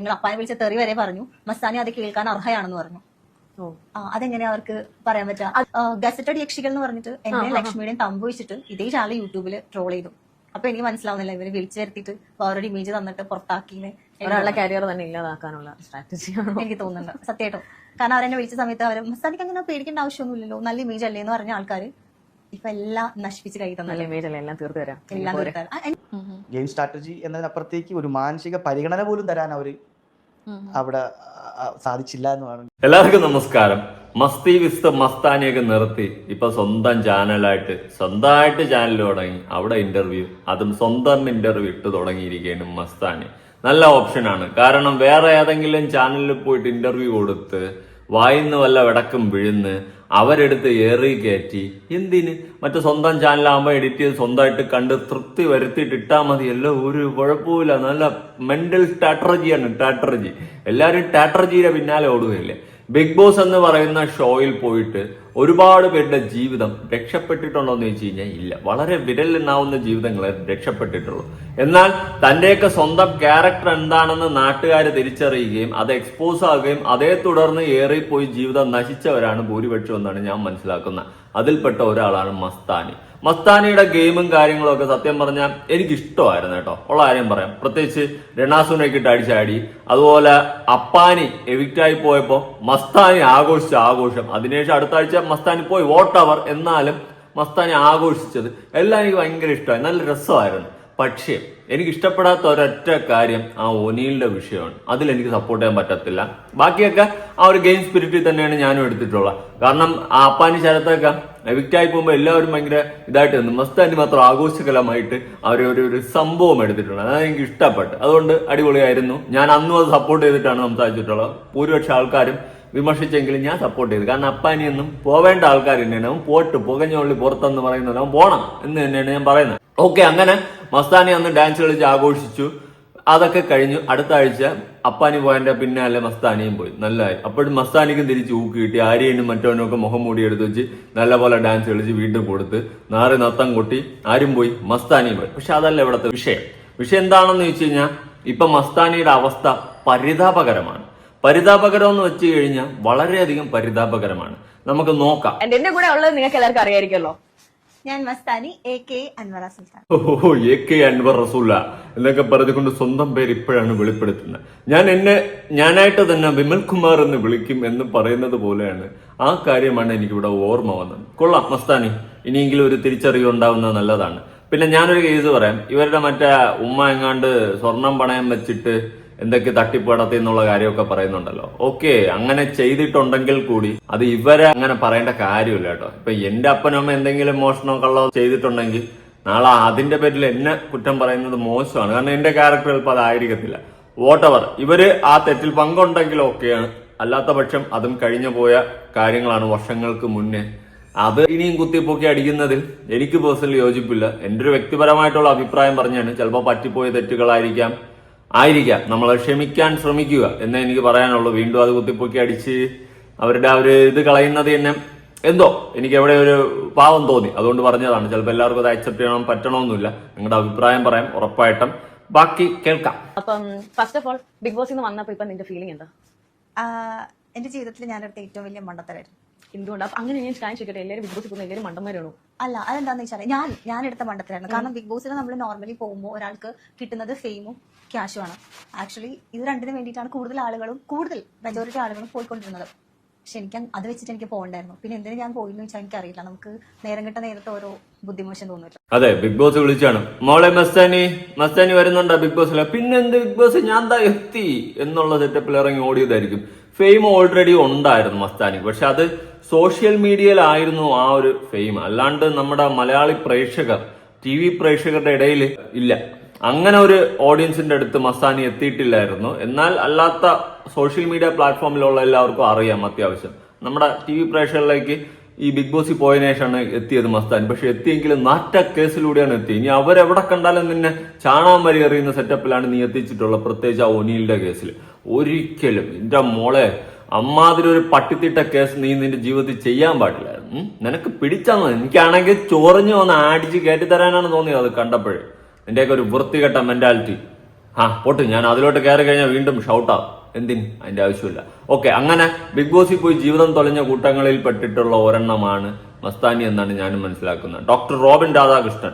നിങ്ങൾ അപ്പാനെ വിളിച്ച തെറി വരെ പറഞ്ഞു. മസ്താനി അത് കേൾക്കാൻ അർഹയാണെന്ന് പറഞ്ഞു. അതെങ്ങനെ അതെങ്ങനെയാ അവർക്ക് പറയാൻ പറ്റുക ഗസറ്റഡ് യക്ഷികൾ എന്ന് പറഞ്ഞിട്ട് എന്നെ ലക്ഷ്മിയുടെയും തമ്പ് വെച്ചിട്ട് ഇതേ ചാനൽ യൂട്യൂബിൽ ട്രോൾ ചെയ്തു. അപ്പൊ എനിക്ക് മനസ്സിലാവുന്നില്ല ഇവർ വിളിച്ചു വരുത്തിയിട്ട് വേറൊരു ഇമേജ് തന്നിട്ട് പുറത്താക്കിന്ന് ഒരാളുടെ കരിയർ തന്നെ ഇല്ലാതാക്കാനുള്ള സ്ട്രാറ്റജിയാണ് എനിക്ക് തോന്നുന്നുണ്ട്. സത്യമായിട്ടോ കാരണം അവരെന്നെ വിളിച്ച സമയത്ത് അവർ മസ്താനിക്ക് അങ്ങനെ പേടിക്കേണ്ട ആവശ്യമൊന്നുമില്ലല്ലോ നല്ല ഇമേജ് അല്ലേ? എന്ന് പറഞ്ഞ ആൾക്കാർ ഇപ്പൊ എല്ലാം നശിപ്പിച്ച് കൈ തന്നെ. ഇമേജ് അല്ലേ? എല്ലാം തീർത്തു തരാം. എല്ലാം ഗെയിം സ്ട്രാറ്റജി എന്നതിനപ്പുറത്തേക്ക് ഒരു മാനസിക പരിഗണന പോലും തരാൻ അവർ അവിടെ സാധിച്ചില്ല എന്ന് പറഞ്ഞു എല്ലാവർക്കും നമസ്കാരം. മസ്തി വിസ്ത് മസ്താനിയൊക്കെ നിർത്തി ഇപ്പൊ സ്വന്തം ചാനലായിട്ട് സ്വന്തമായിട്ട് ചാനൽ തുടങ്ങി. അവിടെ ഇന്റർവ്യൂ അതും സ്വന്തം ഇന്റർവ്യൂ ഇട്ട് തുടങ്ങിയിരിക്കുകയാണ് മസ്താനി. നല്ല ഓപ്ഷനാണ് കാരണം വേറെ ഏതെങ്കിലും ചാനലിൽ പോയിട്ട് ഇന്റർവ്യൂ കൊടുത്ത് വായിന്ന് വല്ല വിടക്കും വിഴുന്ന് അവരെടുത്ത് ഏറി കയറ്റി. എന്തിന്? മറ്റു സ്വന്തം ചാനലാകുമ്പോൾ എഡിറ്റ് ചെയ്ത് സ്വന്തമായിട്ട് കണ്ട് തൃപ്തി വരുത്തിയിട്ട് ഇട്ടാൽ മതിയല്ലോ ഒരു കുഴപ്പമില്ല നല്ല മെന്റൽ സ്ട്രാറ്റജിയാണ് സ്ട്രാറ്റജി എല്ലാവരും സ്ട്രാറ്റജിയുടെ പിന്നാലെ ഓടുകയില്ലേ? ബിഗ് ബോസ് എന്ന് പറയുന്ന ഷോയിൽ പോയിട്ട് ഒരുപാട് പേരുടെ ജീവിതം രക്ഷപ്പെട്ടിട്ടുണ്ടോ എന്ന് ചോദിച്ചു കഴിഞ്ഞാൽ ഇല്ല. വളരെ വിരലിലെണ്ണാവുന്ന ജീവിതങ്ങളെ രക്ഷപ്പെട്ടിട്ടുള്ളൂ. എന്നാൽ തന്റെയൊക്കെ സ്വന്തം ക്യാരക്ടർ എന്താണെന്ന് നാട്ടുകാർ തിരിച്ചറിയുകയും അത് എക്സ്പോസ് ആകുകയും അതേ തുടർന്ന് ഏറിപ്പോയി ജീവിതം നശിച്ചവരാണ് ഭൂരിപക്ഷം എന്നാണ് ഞാൻ മനസ്സിലാക്കുന്നത്. അതിൽപ്പെട്ട ഒരാളാണ് മസ്താനി. മസ്താനിയുടെ ഗെയിമും കാര്യങ്ങളും ഒക്കെ സത്യം പറഞ്ഞാൽ എനിക്ക് ഇഷ്ടമായിരുന്നു കേട്ടോ. ഉള്ള കാര്യം പറയാം. പ്രത്യേകിച്ച് രണാസുനൊക്കെ ഇട്ട് അടിച്ചാടി അതുപോലെ അപ്പാനി എവിക്റ്റായി പോയപ്പോൾ മസ്താനി ആഘോഷിച്ച ആഘോഷം. അതിനുശേഷം അടുത്ത ആഴ്ച മസ്താനി പോയി വോട്ടവർ എന്നാലും മസ്താനി ആഘോഷിച്ചത് എല്ലാം എനിക്ക് ഭയങ്കര ഇഷ്ടമായി. നല്ല രസമായിരുന്നു. പക്ഷേ എനിക്ക് ഇഷ്ടപ്പെടാത്ത ഒരൊറ്റ കാര്യം ആ ഒനിയിലിന്റെ വിഷയമാണ്. അതിൽ എനിക്ക് സപ്പോർട്ട് ചെയ്യാൻ പറ്റത്തില്ല. ബാക്കിയൊക്കെ ആ ഒരു ഗെയിം സ്പിരിറ്റിൽ തന്നെയാണ് ഞാനും എടുത്തിട്ടുള്ളത്. കാരണം ആ അപ്പാനി ശരത്തൊക്കെ വിക്റ്റായി പോകുമ്പോൾ എല്ലാവരും ഭയങ്കര ഇതായിട്ട് നിന്നു മസ്താനി മാത്രം ആഘോഷകലമായിട്ട് അവർ ഒരു ഒരു സംഭവം എടുത്തിട്ടുണ്ട് അതാണ് എനിക്ക് ഇഷ്ടപ്പെട്ടു അതുകൊണ്ട് അടിപൊളിയായിരുന്നു. ഞാൻ അന്നും അത് സപ്പോർട്ട് ചെയ്തിട്ടാണ് സംസാരിച്ചിട്ടുള്ളത്. ഭൂരിപക്ഷ ആൾക്കാരും വിമർശിച്ചെങ്കിലും ഞാൻ സപ്പോർട്ട് ചെയ്തു. കാരണം അപ്പാനിയൊന്നും പോവേണ്ട ആൾക്കാർ തന്നെയാണ്. അവൻ പോട്ട് പുകഞ്ഞുള്ളി പുറത്തെന്ന് പറയുന്നത് അവൻ പോണം എന്ന് തന്നെയാണ് ഞാൻ പറയുന്നത്. ഓക്കെ അങ്ങനെ മസ്താനി അന്ന് ഡാൻസ് കളിച്ച് ആഘോഷിച്ചു അതൊക്കെ കഴിഞ്ഞു അടുത്ത ആഴ്ച അപ്പാനി പോയതിന്റെ പിന്നാലെ മസ്താനിയും പോയി. നല്ല അപ്പോഴും മസ്താനിക്കും തിരിച്ച് ഊക്ക് കിട്ടി. ആര്യനും മറ്റവനും ഒക്കെ മുഖം മൂടി എടുത്ത് വെച്ച് നല്ലപോലെ ഡാൻസ് കളിച്ച് വീണ്ടും കൊടുത്ത് നാറി നത്തം കൊട്ടി ആരും പോയി മസ്താനിയും പോയി. പക്ഷെ അതല്ല ഇവിടുത്തെ വിഷയം. വിഷയം എന്താണെന്ന് വെച്ച് കഴിഞ്ഞാൽ ഇപ്പൊ മസ്താനിയുടെ അവസ്ഥ പരിതാപകരമാണ്. പരിതാപകരം എന്ന് വെച്ച് കഴിഞ്ഞാൽ വളരെയധികം പരിതാപകരമാണ്. നമുക്ക് നോക്കാം. എന്റെ കൂടെ ഉള്ളത് നിങ്ങൾക്ക് എല്ലാവർക്കും അറിയായിരിക്കുമല്ലോ. ഞാൻ ഓഹോ അൻവർ റസൂല എന്നൊക്കെ പറഞ്ഞുകൊണ്ട് സ്വന്തം പേര് ഇപ്പോഴാണ് വെളിപ്പെടുത്തുന്നത്. ഞാൻ എന്നെ ഞാനായിട്ട് തന്നെ വിമൽ കുമാർ എന്ന് വിളിക്കും എന്ന് പറയുന്നത് പോലെയാണ് ആ കാര്യമാണ് എനിക്കിവിടെ ഓർമ്മ വന്നത്. കൊള്ളാം മസ്താനി. ഇനിയെങ്കിലും ഒരു തിരിച്ചറിവ് ഉണ്ടാവുന്നത് നല്ലതാണ്. പിന്നെ ഞാനൊരു കേസ് പറയാം. ഇവരുടെ മറ്റേ ഉമ്മ എങ്ങാണ്ട് സ്വർണം പണയം വെച്ചിട്ട് എന്തൊക്കെ തട്ടിപ്പ് നടത്തി എന്നുള്ള കാര്യമൊക്കെ പറയുന്നുണ്ടല്ലോ. ഓക്കെ അങ്ങനെ ചെയ്തിട്ടുണ്ടെങ്കിൽ കൂടി അത് ഇവരെ അങ്ങനെ പറയേണ്ട കാര്യമില്ല കേട്ടോ. ഇപ്പൊ എന്റെ അപ്പനമ്മ എന്തെങ്കിലും മോഷണോ കള്ളോ ചെയ്തിട്ടുണ്ടെങ്കിൽ നാളെ അതിന്റെ പേരിൽ എന്നെ കുറ്റം പറയുന്നത് മോശമാണ്. കാരണം എന്റെ ക്യാരക്ടർ ചിലപ്പോൾ അതായിരിക്കത്തില്ല വോട്ടവർ ഇവർ ആ തെറ്റിൽ പങ്കുണ്ടെങ്കിൽ ഓക്കെയാണ് അല്ലാത്ത പക്ഷം അതും കഴിഞ്ഞു പോയ കാര്യങ്ങളാണ് വർഷങ്ങൾക്ക് മുന്നേ. അത് ഇനിയും കുത്തിപ്പൊക്കി അടിക്കുന്നതിൽ എനിക്ക് പേഴ്സണലി യോജിപ്പില്ല. എന്റെ ഒരു വ്യക്തിപരമായിട്ടുള്ള അഭിപ്രായം പറഞ്ഞാണ് ചിലപ്പോൾ പറ്റിപ്പോയ തെറ്റുകളായിരിക്കാം. ആയിരിക്കാം. നമ്മൾ ക്ഷമിക്കാൻ ശ്രമിക്കുക എന്നേ എനിക്ക് പറയാനുള്ളൂ. വീണ്ടും അത് കുത്തിപ്പൊക്കി അടിച്ച് അവരുടെ ആ ഒരു ഇത് കളയുന്നത് തന്നെ എന്തോ എനിക്ക് എവിടെ ഒരു പാവം തോന്നി. അതുകൊണ്ട് പറഞ്ഞതാണ് ചിലപ്പോൾ എല്ലാവർക്കും അത് അക്സെപ്റ്റ് ചെയ്യണം പറ്റണമെന്നില്ല നിങ്ങളുടെ അഭിപ്രായം പറയാം ഉറപ്പായിട്ടും. ബാക്കി കേൾക്കാം. അപ്പം ഫസ്റ്റ് ഓഫ് ഓൾ ബിഗ് ബോസിൽ നിന്ന് വന്നപ്പോ ഇപ്പൊ നിന്റെ ഫീലിംഗ് എന്താ? എന്റെ ജീവിതത്തിൽ ഞാനെടുത്ത ഏറ്റവും വലിയ മണ്ടത്തരായിരുന്നു. എന്തുകൊണ്ട്? അപ്പൊ അങ്ങനെ ഞാൻ ഞാൻ ചോദിക്കട്ടെ എല്ലാവരും ബിഗ് ബോസിൽ പോകുന്ന എല്ലാവരും മണ്ടന്മാരാണോ? അല്ല അതെന്താന്ന് വെച്ചാൽ ഞാൻ ഞാൻ എടുത്ത മണ്ടത്തിലായിരുന്നു കാരണം ബിഗ് ബോസിൽ നമ്മൾ നോർമലി പോകുമ്പോൾ ഒരാൾക്ക് കിട്ടുന്നത് ഫെയിമും ക്യാഷും ആണ്. ആക്ച്വലി ഇത് രണ്ടിനും വേണ്ടിയിട്ടാണ് കൂടുതൽ ആളുകളും കൂടുതൽ മെജോറിറ്റി ആളുകളും പോയിക്കൊണ്ടിരുന്നത്. പക്ഷെ എനിക്ക് അത് വെച്ചിട്ട് എനിക്ക് പോകണ്ടായിരുന്നു. പിന്നെ എന്തിനു ഞാൻ പോയിന്ന് വെച്ചാൽ എനിക്കറിയില്ല. നമുക്ക് നേരം കിട്ട നേരത്തെ ഓരോ ബുദ്ധിമോശം തോന്നില്ല. അതെ ബിഗ് ബോസ് വിളിച്ചാണ്. മോളെ മസ്താനി മസ്താനി വരുന്നുണ്ടോ ബിഗ് ബോസിൽ പിന്നെന്ത് ബിഗ് ബോസ് ഞാൻ എന്താ എത്തി. എന്നുള്ള സെറ്റപ്പിൽ ഇറങ്ങി ഓടിയതായിരിക്കും. ഫെയിം ഓൾറെഡി ഉണ്ടായിരുന്നു മസ്താനി. പക്ഷെ അത് സോഷ്യൽ മീഡിയയിലായിരുന്നു ആ ഒരു ഫെയിം. അല്ലാണ്ട് നമ്മുടെ മലയാളി പ്രേക്ഷകർ ടി വി പ്രേക്ഷകരുടെ ഇടയിൽ ഇല്ല. അങ്ങനെ ഒരു ഓഡിയൻസിന്റെ അടുത്ത് മസ്താനി എത്തിയിട്ടില്ലായിരുന്നു. എന്നാൽ അല്ലാത്ത സോഷ്യൽ മീഡിയ പ്ലാറ്റ്ഫോമിലുള്ള എല്ലാവർക്കും അറിയാം അത്യാവശ്യം. നമ്മുടെ ടി വി പ്രേക്ഷകരിലേക്ക് ഈ ബിഗ് ബോസിൽ പോയതിനു ശേഷമാണ് എത്തിയത് മസ്താൻ പക്ഷെ എത്തിയെങ്കിലും നാറ്റ കേസിലൂടെയാണ് എത്തി ഇനി അവരെവിടെ കണ്ടാലും നിന്നെ ചാണാൻ വരി എറിയുന്ന സെറ്റപ്പിലാണ് നീ എത്തിച്ചിട്ടുള്ളത് പ്രത്യേകിച്ച് ആ ഒനിയിലിന്റെ കേസിൽ. ഒരിക്കലും. എന്റെ മോളെ അമ്മാതിരി ഒരു പട്ടിത്തിട്ട കേസ് നീ നിന്റെ ജീവിതത്തിൽ ചെയ്യാൻ പാടില്ലായിരുന്നു. നിനക്ക് പിടിച്ചാന്ന് എനിക്കാണെങ്കിൽ ചൊറിഞ്ഞു വന്ന് ആടിച്ച് കയറ്റി തരാനാണ് തോന്നിയത് അത് കണ്ടപ്പോഴേ. നിന്റെയൊക്കെ ഒരു വൃത്തികെട്ട മെന്റാലിറ്റി ആ പോട്ട് ഞാൻ അതിലോട്ട് കയറി കഴിഞ്ഞാൽ വീണ്ടും ഷൗട്ടാവും എന്തിന്? അതിന്റെ ആവശ്യമില്ല. ഓക്കെ അങ്ങനെ ബിഗ് ബോസിൽ പോയി ജീവിതം തൊലഞ്ഞ കൂട്ടങ്ങളിൽ പെട്ടിട്ടുള്ള ഒരെണ്ണമാണ് മസ്താനി എന്നാണ് ഞാനും മനസ്സിലാക്കുന്നത്. Doctor Robin Radhakrishnan.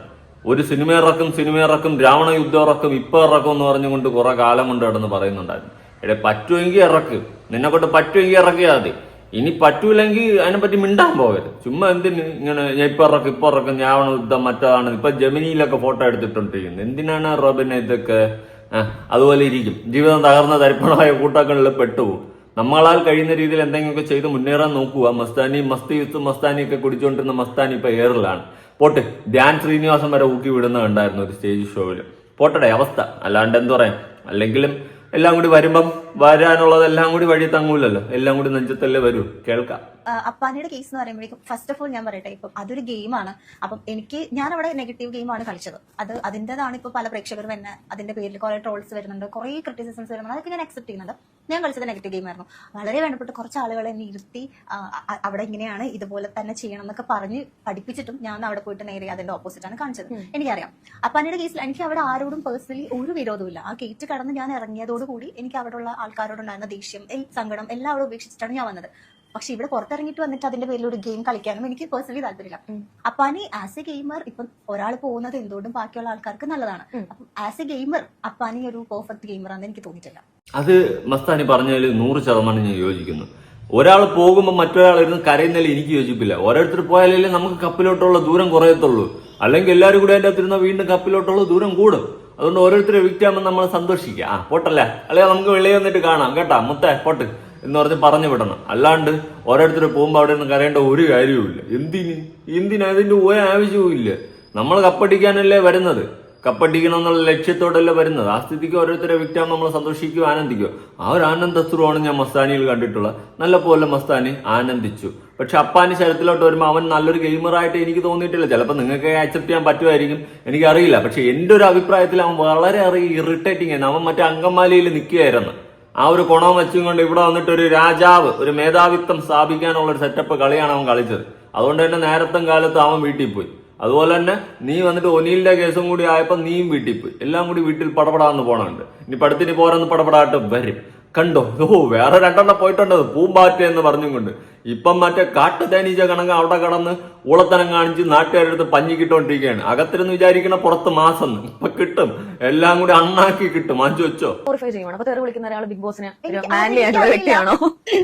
ഒരു സിനിമ ഇറക്കും സിനിമ ഇറക്കും രാവണ യുദ്ധം ഇറക്കും ഇപ്പൊ ഇറക്കും എന്ന് പറഞ്ഞുകൊണ്ട് കുറെ കാലം കൊണ്ട് കിടന്ന് പറയുന്നുണ്ടായിരുന്നു. എടെ പറ്റുമെങ്കിൽ ഇറക്ക്. നിന്നെ കൊണ്ട് പറ്റുമെങ്കിൽ ഇറക്കിയാൽ മതി. ഇനി പറ്റൂലെങ്കിൽ അതിനെപ്പറ്റി മിണ്ടാൻ പോകരുത്. ചുമ്മാ എന്തിന് ഇങ്ങനെ ഞാൻ ഇപ്പൊ ഇറക്കും ഇപ്പൊ ഇറക്കും ഞാവണ യുദ്ധം മറ്റാണ്. ഇപ്പൊ ജമിനിയിലൊക്കെ ഫോട്ടോ എടുത്തിട്ടുണ്ട്. എന്തിനാണ് റോബിനെ ഇതൊക്കെ? അതുപോലെ ഇരിക്കും. ജീവിതം തകർന്ന തരിപ്പണമായ കൂട്ടാക്കളിൽ പെട്ടുപോകും. നമ്മളാൽ കഴിയുന്ന രീതിയിൽ എന്തെങ്കിലുമൊക്കെ ചെയ്ത് മുന്നേറാൻ നോക്കുക മസ്താനി മസ്തി യുത്ത് മസ്താനി ഒക്കെ കുടിച്ചുകൊണ്ടിരുന്ന മസ്താനി ഇപ്പൊ എയറിലാണ് പോട്ടെ ധ്യാൻ ശ്രീനിവാസൻ വരെ ഊക്കി വിടുന്ന കണ്ടായിരുന്നു ഒരു സ്റ്റേജ് ഷോയിൽ പോട്ടടെ അവസ്ഥ. അല്ലാണ്ട് എന്തു പറയാം? അല്ലെങ്കിലും എല്ലാം കൂടി വരുമ്പം വരാനുള്ളതെല്ലാം കൂടി വഴി തങ്ങൂലല്ലോ. എല്ലാം കൂടി നെഞ്ചത്തല്ലേ വരൂ. കേൾക്കാം. അപ്പാനിയുടെ കേസ് എന്ന് പറയുമ്പോഴേക്കും ഫസ്റ്റ് ഓഫ് ഓൾ ഞാൻ പറയട്ടെ ഇപ്പം അതൊരു ഗെയിമാണ് അപ്പം എനിക്ക് ഞാൻ അവിടെ നെഗറ്റീവ് ഗെയിമാണ് കളിച്ചത്. അത് അതിന്റെതാണ് ഇപ്പോൾ പല പ്രേക്ഷകരും എന്നെ അതിന്റെ പേരിൽ കുറെ ട്രോൾസ് വരുന്നുണ്ട് കുറെ ക്രിറ്റിസിസംസ് വരുന്നുണ്ട്. അതൊക്കെ ഞാൻ അക്സെപ്റ്റ് ചെയ്യുന്നുണ്ട്. ഞാൻ കളിച്ചത് നെഗറ്റീവ് ഗെയിമായിരുന്നു വളരെ വേണ്ടപ്പെട്ട് കുറച്ച് ആളുകളെ അ- അവിടെ ഇങ്ങനെയാണ് ഇതുപോലെ തന്നെ ചെയ്യണം എന്നൊക്കെ പറഞ്ഞ് പഠിപ്പിച്ചിട്ടും ഞാൻ അവിടെ പോയിട്ട് നേരെ അതിന്റെ ഓപ്പോസിറ്റ് ആണ് കാണിച്ചത്. എനിക്കറിയാം. അപ്പാനിയുടെ കേസിൽ എനിക്ക് അവിടെ ആരോടും പേഴ്സണലി ഒരു വിരോധമില്ല ആ കേറ്റ് കടന്ന് ഞാൻ ഇറങ്ങിയതോടുകൂടി എനിക്ക് അവിടെയുള്ള ആൾക്കാരോടുണ്ടായിരുന്ന ദേഷ്യം സങ്കടം എല്ലാവരും അവിടെ ഉപേക്ഷിച്ചിട്ടാണ് ഞാൻ വന്നത്. പക്ഷെ ഇവിടെ പുറത്തിറങ്ങിട്ട് വന്നിട്ട് അതിന്റെ പേരിൽ ഒരു ഗെയിം കളിക്കാനും എനിക്ക് പേഴ്സണലി താല്പര്യമില്ല. അപ്പാനി ആസ് എ ഗെയിമർ ഇപ്പം ഒരാൾ പോകുന്നത് എന്തുകൊണ്ടും ബാക്കിയുള്ള ആൾക്കാർക്ക് നല്ലതാണ്. അപ്പം ആസ് എ ഗെയിമർ അപ്പാനി ഒരു പെർഫെക്റ്റ് ഗെയിമർ ആണെന്ന് എനിക്ക് തോന്നിയിട്ടില്ല. അത് മസ്താനി പറഞ്ഞതിൽ നൂറ് ശതമാനം ഞാൻ യോജിക്കുന്നു. ഒരാൾ പോകുമ്പോൾ മറ്റൊരാൾ ഇരുന്ന് കരയുന്നതിൽ എനിക്ക് യോജിപ്പില്ല. ഓരോരുത്തർ പോയാലേ നമുക്ക് കപ്പിലോട്ടുള്ള ദൂരം കുറയത്തുള്ളൂ. അല്ലെങ്കിൽ എല്ലാവരും കൂടി അതിന്റെ അകത്തിരുന്ന വീണ്ടും കപ്പിലോട്ടുള്ള ദൂരം കൂടും. അതുകൊണ്ട് ഓരോരുത്തരെ വിറ്റാകുമ്പോൾ നമ്മൾ സന്തോഷിക്കുക. ആ പോട്ടല്ലേ? അല്ലെങ്കിൽ നമുക്ക് വെളിയിൽ വന്നിട്ട് കാണാം. കേട്ടാ മുത്തേ പോട്ട്. എന്ന് പറഞ്ഞ് പറഞ്ഞു വിടണം. അല്ലാണ്ട് ഓരോരുത്തർ പോകുമ്പോൾ അവിടെ നിന്ന് കരയേണ്ട ഒരു കാര്യവുമില്ല. എന്തിന്? എന്തിന്? അതിന്റെ ഒരു ആവശ്യവും ഇല്ല. നമ്മൾ കപ്പടിക്കാനല്ലേ വരുന്നത്. കപ്പടിക്കണം എന്നുള്ള ലക്ഷ്യത്തോടല്ലേ വരുന്നത്. ആ സ്ഥിതിക്ക് ഓരോരുത്തരെ വിറ്റാൻ നമ്മൾ സന്തോഷിക്കുകയോ ആനന്ദിക്കുകയോ. ആ ഒരു ആനന്ദസ്വരമാണ് ഞാൻ മസ്താനിയിൽ കണ്ടിട്ടുള്ളത്. നല്ല പോലെ മസ്താനി ആനന്ദിച്ചു. പക്ഷെ അപ്പാന് ശരത്തിലോട്ട് വരുമ്പോൾ അവൻ നല്ലൊരു ഗെയിമറായിട്ട് എനിക്ക് തോന്നിയിട്ടില്ല. ചിലപ്പോൾ നിങ്ങൾക്ക് അക്സെപ്റ്റ് ചെയ്യാൻ പറ്റുമായിരിക്കും. എനിക്കറിയില്ല. പക്ഷെ എന്റെ ഒരു അഭിപ്രായത്തിൽ അവൻ വളരെ ഇറിറ്റേറ്റിംഗ് ആയിരുന്നു അവൻ മറ്റേ അങ്കമാലിയിൽ നിൽക്കുകയായിരുന്നു. ആ ഒരു കുണം വെച്ചും കൊണ്ട് ഇവിടെ വന്നിട്ട് ഒരു രാജാവ് ഒരു മേധാവിത്വം സ്ഥാപിക്കാനുള്ള ഒരു സെറ്റപ്പ് കളിയാണ് അവൻ കളിച്ചത്. അതുകൊണ്ട് തന്നെ നേരത്തും കാലത്ത് അവൻ വീട്ടിൽ പോയി. അതുപോലെ തന്നെ നീ വന്നിട്ട് ഒനിയിലിന്റെ കേസും കൂടി ആയപ്പോൾ നീയും വീട്ടിൽ പോയി. എല്ലാം കൂടി വീട്ടിൽ പടപടാന്ന് പോണുണ്ട്. ഇനി പടത്തിന് പോരെന്ന് പടപടാട്ട് വരും. കണ്ടോ? ഓ വേറെ രണ്ടെണ്ണം പോയിട്ടുണ്ട്. പൂമ്പാറ്റ എന്ന് പറഞ്ഞും കൊണ്ട്. ഇപ്പം മറ്റേ കാട്ടു തേനീച്ച കണക്ക് അവിടെ കടന്ന് ഊളത്തനം കാണിച്ച് നാട്ടുകാരുടെ അടുത്ത് പഞ്ഞി കിട്ടോണ്ടിരിക്കുകയാണ്. അകത്തിരുന്ന് വിചാരിക്കണ പുറത്ത് മാസം ഇപ്പൊ കിട്ടും. എല്ലാം കൂടി അണ്ണാക്കി കിട്ടും. അഞ്ചു വെച്ചോ? വിളിക്കുന്ന ഒരാൾ ബിഗ് ബോസിനെ. വ്യക്തിയാണോ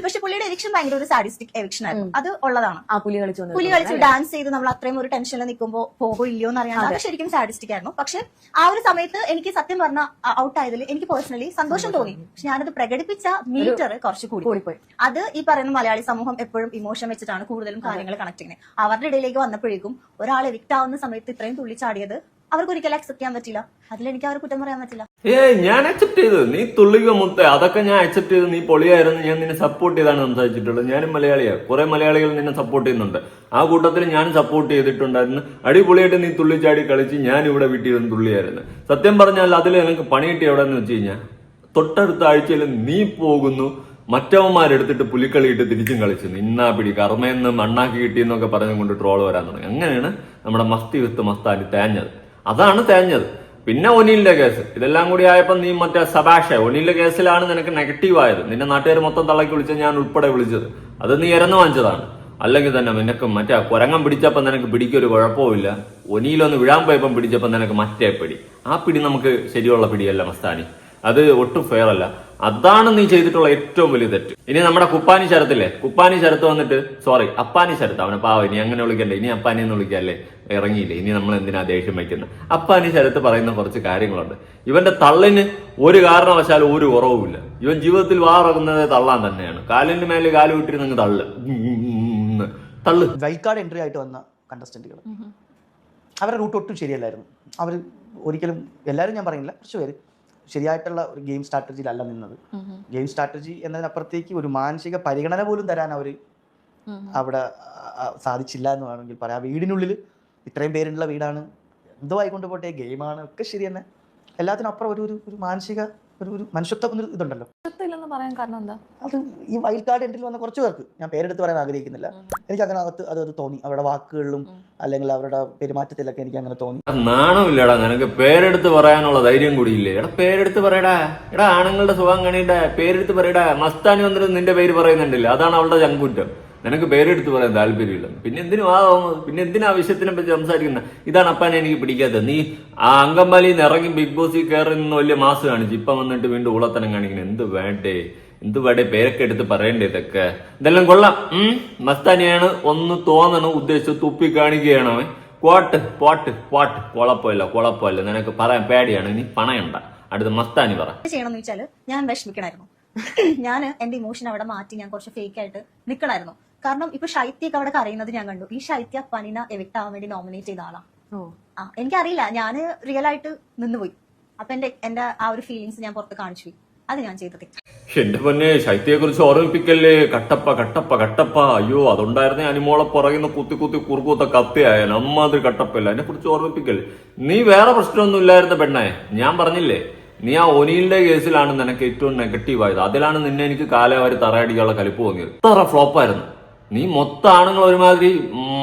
പക്ഷെ പുള്ളിയുടെ എവിക്ഷൻ ഭയങ്കര ഒരു സാഡിസ്റ്റിക് എവിക്ഷൻ ആയിരുന്നു. അത് ഉള്ളതാണ്. ആ പുലി കളിച്ചു വന്നത്. പുലി കളിച്ച് ഡാൻസ് ചെയ്ത് നമ്മൾ അത്രയും ഒരു ടെൻഷനിൽ നിൽക്കുമ്പോൾ ഇല്ലയോ എന്ന് അറിയാൻ അത്. ശരിക്കും സാഡിസ്റ്റിക് ആയിരുന്നു. പക്ഷെ ആ ഒരു സമയത്ത് എനിക്ക് സത്യം പറഞ്ഞ ഔട്ട് ആയതിൽ എനിക്ക് പേഴ്സണലി സന്തോഷം തോന്നി. പക്ഷെ ഞാനത് പ്രകടിപ്പിച്ച മീറ്റർ കുറച്ച് കൂടി. കൂടിപ്പോയി. അത് ഈ പറയുന്ന മലയാളി സമൂഹം എപ്പോഴും ഇമോഷൻ വെച്ചിട്ടാണ് കൂടുതലും കാര്യങ്ങൾ കണക്ട് ചെയ്യുന്നത് അവരുടെ ഇടയിലേക്ക് വന്നപ്പോഴേക്കും ഒരാൾ എവിക്റ്റ് ആവുന്ന സമയത്ത് ഇത്രയും തുള്ളിച്ചാടിയത് അവർക്ക് ഒരിക്കലും അക്സെപ്റ്റ് ചെയ്യാൻ പറ്റില്ല അതിൽ എനിക്ക് അവർ കുറ്റം പറയാൻ പറ്റില്ല ഏ ഞാൻ അക്സെപ്റ്റ് ചെയ്തു നീ തുള്ളിക മുത്ത. അതൊക്കെ ഞാൻ അക്സെപ്റ്റ് ചെയ്ത് നീ പൊളിയായിരുന്നു. ഞാൻ നിന്നെ സപ്പോർട്ട് ചെയ്താണ് സംസാരിച്ചിട്ടുള്ളത്. ഞാനും മലയാളിയാണ് കുറെ മലയാളികൾ നിന്നെ സപ്പോർട്ട് ചെയ്യുന്നുണ്ട്. ആ കൂട്ടത്തിൽ ഞാൻ സപ്പോർട്ട് ചെയ്തിട്ടുണ്ടായിരുന്നു. അടിപൊളിയായിട്ട് നീ തുള്ളിച്ചാടി കളിച്ച് ഞാൻ ഇവിടെ വീട്ടിൽ നിന്ന് തുള്ളിയായിരുന്നു. സത്യം പറഞ്ഞാൽ അതിൽ എനിക്ക് പണി കിട്ടി എവിടെന്ന് വെച്ച് കഴിഞ്ഞാൽ തൊട്ടടുത്ത ആഴ്ചയിൽ നീ പോകുന്നു. മറ്റവന്മാരെടുത്തിട്ട് പുലിക്കളിയിട്ട് തിരിച്ചും കളിച്ചു നിന്നാ പിടി കർമ്മയെന്ന് മണ്ണാക്കി കിട്ടിയെന്നൊക്കെ പറഞ്ഞുകൊണ്ട് ട്രോൾ വരാൻ തുടങ്ങി. അങ്ങനെയാണ് നമ്മുടെ മസ്തി വിത്ത് മസ്താനി തേഞ്ഞത്. അതാണ് തേഞ്ഞത്. പിന്നെ ഒനിലിന്റെ കേസ്. ഇതെല്ലാം കൂടി ആയപ്പോൾ നീ മറ്റേ സബാഷ ഒനിലിന്റെ കേസിലാണ് നിനക്ക് നെഗറ്റീവ് ആയത്. നിന്നെ നാട്ടുകാർ മൊത്തം തള്ളക്കി വിളിച്ചത് ഞാൻ ഉൾപ്പെടെ വിളിച്ചത്. അത് നീ ഇരന്ന് വാങ്ങിച്ചതാണ്. അല്ലെങ്കിൽ തന്നെ നിനക്ക് മറ്റേ കുരങ്ങം പിടിച്ചപ്പോൾ നിനക്ക് പിടിക്കൊരു കുഴപ്പമില്ല ഒനിയിലൊന്ന് വിഴാൻ പോയപ്പം പിടിച്ചപ്പോൾ നിനക്ക് മറ്റേ പിടി. ആ പിടി നമുക്ക് ശരിയുള്ള പിടിയല്ല മസ്താനി. അത് ഒട്ടും ഫെയർ അല്ല. അതാണ് നീ ചെയ്തിട്ടുള്ള ഏറ്റവും വലിയ തെറ്റ്. ഇനി നമ്മുടെ കുപ്പാനി ശരത്തില്ലേ? കുപ്പാനി ശരത്ത് വന്നിട്ട് സോറി അപ്പാനി ശരത്ത്. അവനെ പാവ ഇനി അങ്ങനെ വിളിക്കണ്ടേ? ഇനി അപ്പാനി എന്ന് വിളിക്കല്ലേ ഇറങ്ങിയില്ലേ? ഇനി നമ്മൾ എന്തിനാ ദേഷ്യം വയ്ക്കുന്നത്? അപ്പാനി ശരത്ത് പറയുന്ന കുറച്ച് കാര്യങ്ങളുണ്ട്. ഇവന്റെ തള്ളിന് ഒരു കാരണവശാലും ഒരു കുറവുമില്ല ഇവൻ ജീവിതത്തിൽ വാറക്കുന്നത് തള്ളാൻ തന്നെയാണ്. കാലിന്റെ മേലെ കാൽ വിട്ടിരുന്നെങ്കിൽ തള്ളു. തള്ള് തള്ളു. വൈൽഡ് കാർഡ് എൻട്രി ആയിട്ട് വന്ന കണ്ടസ്റ്റന്റുകൾ അവരുടെ റൂട്ട് ഒട്ടും ശരിയല്ലായിരുന്നു. അവർ ഒരിക്കലും എല്ലാവരും ഞാൻ പറയുന്നില്ല കുറച്ച് പേര്. ശരിയായിട്ടുള്ള ഒരു ഗെയിം സ്ട്രാറ്റജിയിലല്ല നിന്നത്. ഗെയിം സ്ട്രാറ്റജി എന്നതിനപ്പുറത്തേക്ക് ഒരു മാനസിക പരിഗണന പോലും തരാൻ അവർ അവിടെ സാധിച്ചില്ല എന്ന് വേണമെങ്കിൽ പറയാം. ആ വീടിനുള്ളിൽ ഇത്രയും പേരുള്ള വീടാണ്. എന്തോ ആയിക്കൊണ്ട് പോട്ടെ ഗെയിമാണ് ഒക്കെ ശരി തന്നെ എല്ലാത്തിനും അപ്പുറം ഒരു ഒരു ഒരു മാനസിക ഒരു ഒരു മനുഷ്യത്വം എന്നൊരു ഇതുണ്ടല്ലോ. പറയാൻ കാരണം എന്താ? അത് ഈ വൈൽഡ് കാർഡ് എൻട്രിൽ വന്ന കുറച്ച് പേർക്ക്. ഞാൻ പേരെടുത്ത് പറയാൻ ആഗ്രഹിക്കുന്നില്ല. എനിക്ക് അങ്ങനെ അകത്ത് അത് അത് തോന്നി. അവരുടെ വാക്കുകളിലും അല്ലെങ്കിൽ അവരുടെ പെരുമാറ്റത്തിലൊക്കെ എനിക്ക് അങ്ങനെ തോന്നി നാണമില്ലടാ നിനക്ക് പേരെടുത്ത് പറയാനുള്ള ധൈര്യം കൂടിയില്ലേ? എടാ പേരെടുത്ത് പറയടാ. എടാ ആണുങ്ങളുടെ സുഖം കണിയുടെ പേരെടുത്ത് പറയടാ. മസ്താനി വന്നിട്ട് നിന്റെ പേര് പറയുന്നുണ്ടല്ലേ. അതാണ് അവളുടെ ചങ്കുറ്റം. നിനക്ക് പേരെടുത്ത് പറയാൻ താല്പര്യമില്ല. പിന്നെ എന്തിനും ആ പിന്നെ എന്തിനാ ആവശ്യത്തിനെ പറ്റി സംസാരിക്കുന്ന? ഇതാണ് അപ്പനെ എനിക്ക് പിടിക്കാത്തത്. നീ ആ അങ്കമ്പാലിയിൽ നിന്ന് ഇറങ്ങി ബിഗ് ബോസിൽ കയറി നിന്ന് വലിയ മാസ് കാണിച്ചു ഇപ്പം വന്നിട്ട് വീണ്ടും ഉളത്തനം കാണിക്കുന്നത് എന്ത് വേണ്ടേ? എന്ത് വേണ്ടേ? പേരൊക്കെ എടുത്ത് പറയണ്ടേ ഇതൊക്കെ? ഇതെല്ലാം കൊള്ളാം. മസ്താനിയാണ് ഒന്ന് തോന്നണം ഉദ്ദേശിച്ച് തുപ്പി കാണിക്കുകയാണ്? അവൻ പോട്ട് പോട്ട് പോട്ട് കുഴപ്പമില്ല കുഴപ്പമില്ല നിനക്ക് പറയാൻ പേടിയാണ്. നീ പണയണ്ട. അടുത്ത മസ്താനി പറ. ചെയ്യണമെന്ന് വെച്ചാൽ ഞാൻ വിഷമിക്കണായിരുന്നു. ഞാൻ എന്റെ ഇമോഷൻ അവിടെ മാറ്റി ഞാൻ കുറച്ച് ഫേക്ക് ആയിട്ട് നിൽക്കണായിരുന്നു കാരണം ഇപ്പൊ ശൈത്യൊക്കെ അവിടെ കരയുന്നത് ഞാൻ കണ്ടു. ഈ ശൈത്യ പനിന എവിക്ട് ആവാൻ വേണ്ടി നോമിനേറ്റ് ചെയ്ത ആളാ. ഓ. ആ എനിക്കറിയില്ല. ഞാൻ റിയൽ ആയിട്ട് നിന്നുപോയി. അപ്പൊ എന്റെ എന്റെ ആ ഒരു ഫീലിങ്സ് ഞാൻ പുറത്ത് കാണിച്ചു പോയി. അത് ഞാൻ ചെയ്തത് എന്റെ പൊന്നെ ശൈത്യയെ കുറിച്ച് ഓർമ്മിപ്പിക്കല്ലേ? കട്ടപ്പ കട്ടപ്പ കട്ടപ്പ. അയ്യോ അതുണ്ടായിരുന്നേ അനിമോളെ പുറകിന്ന് കുത്തി കുത്തി കുറുക്കൂത്ത കത്തിയായ നമ്മാതിരി കട്ടപ്പല്ല. അതിനെ കുറിച്ച് ഓർമ്മിപ്പിക്കല്ലേ? നീ വേറെ പ്രശ്നമൊന്നും ഇല്ലായിരുന്ന പെണ്ണേ. ഞാൻ പറഞ്ഞില്ലേ നീ ആ ഒനിയിലിന്റെ കേസിലാണ് നിനക്ക് ഏറ്റവും നെഗറ്റീവ് ആയത്. അതിലാണ് നിന്നെ എനിക്ക് കാലവാരി തറയടിക്കാനുള്ള കലിപ്പ് തോന്നിയത് ഇത്ര ഫ്ലോപ്പായിരുന്നു നീ മൊത്തം ആണുങ്ങൾ ഒരുമാതിരി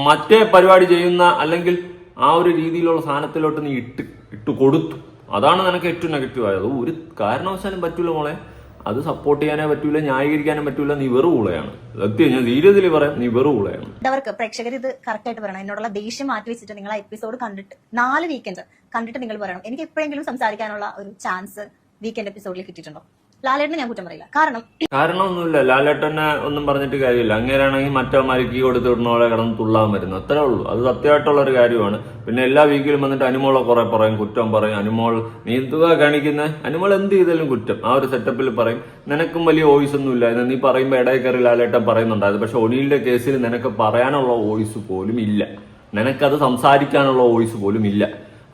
മറ്റേ പരിപാടി ചെയ്യുന്ന അല്ലെങ്കിൽ ആ ഒരു രീതിയിലുള്ള സാധനത്തിലോട്ട് നീ ഇട്ട് ഇട്ട് കൊടുത്തു. അതാണ് നിനക്ക് ഏറ്റവും നെഗറ്റീവ് ആയത്. ഒരു കാരണവശാലും പറ്റൂല മോളെ. അത് സപ്പോർട്ട് ചെയ്യാനേ പറ്റൂല ന്യായീകരിക്കാനും പറ്റൂല. നീ വെറു ഊളയാണ്. സത്യം ഞാൻ സീരിയസിൽ പറയാം നീ വെറു ഊളയാണ്. അവർക്ക് പ്രേക്ഷകർ ഇത് കറക്റ്റ് ആയിട്ട് പറയണം. എന്നോടുള്ള ദേഷ്യം മാറ്റി വെച്ചിട്ട് നിങ്ങൾ എപ്പിസോഡ് കണ്ടിട്ട് നാല് വീക്കെൻഡ് കണ്ടിട്ട് നിങ്ങൾ പറയണം. എനിക്ക് എപ്പോഴെങ്കിലും സംസാരിക്കാനുള്ള ഒരു ചാൻസ് വീക്കെൻഡ് എപ്പിസോഡിൽ കിട്ടിയിട്ടുണ്ടോ? ലാലേട്ടിന് ഞാൻ കുറ്റം പറയില്ല. കാരണം കാരണമൊന്നുമില്ല. ലാലേട്ടനെ ഒന്നും പറഞ്ഞിട്ട് കാര്യമില്ല. അങ്ങനെയാണെങ്കിൽ മറ്റോ കീ കൊടുത്തിടുന്ന പോലെ കിടന്ന് തുള്ളാൻ വരുന്നു. അത്രേ ഉള്ളൂ. അത് സത്യമായിട്ടുള്ള ഒരു കാര്യമാണ്. പിന്നെ എല്ലാ വീക്കിലും വന്നിട്ട് അനുമോളെ കുറെ പറയും കുറ്റം പറയും. അനുമോൾ നീ എന്തുവാ കാണിക്കുന്നത് അനുമോൾ എന്ത് ചെയ്താലും കുറ്റം. ആ ഒരു സെറ്റപ്പിൽ പറയും നിനക്കും വലിയ വോയിസ് ഒന്നും ഇല്ലായിരുന്നു. നീ പറയുമ്പോൾ ഇടയിൽ കയറി ലാലേട്ടൻ പറയുന്നുണ്ടായിരുന്നു. പക്ഷെ ഒനിയിലെ കേസിൽ നിനക്ക് പറയാനുള്ള വോയിസ് പോലും ഇല്ല. നിനക്കത് സംസാരിക്കാനുള്ള വോയിസ് പോലും ഇല്ല.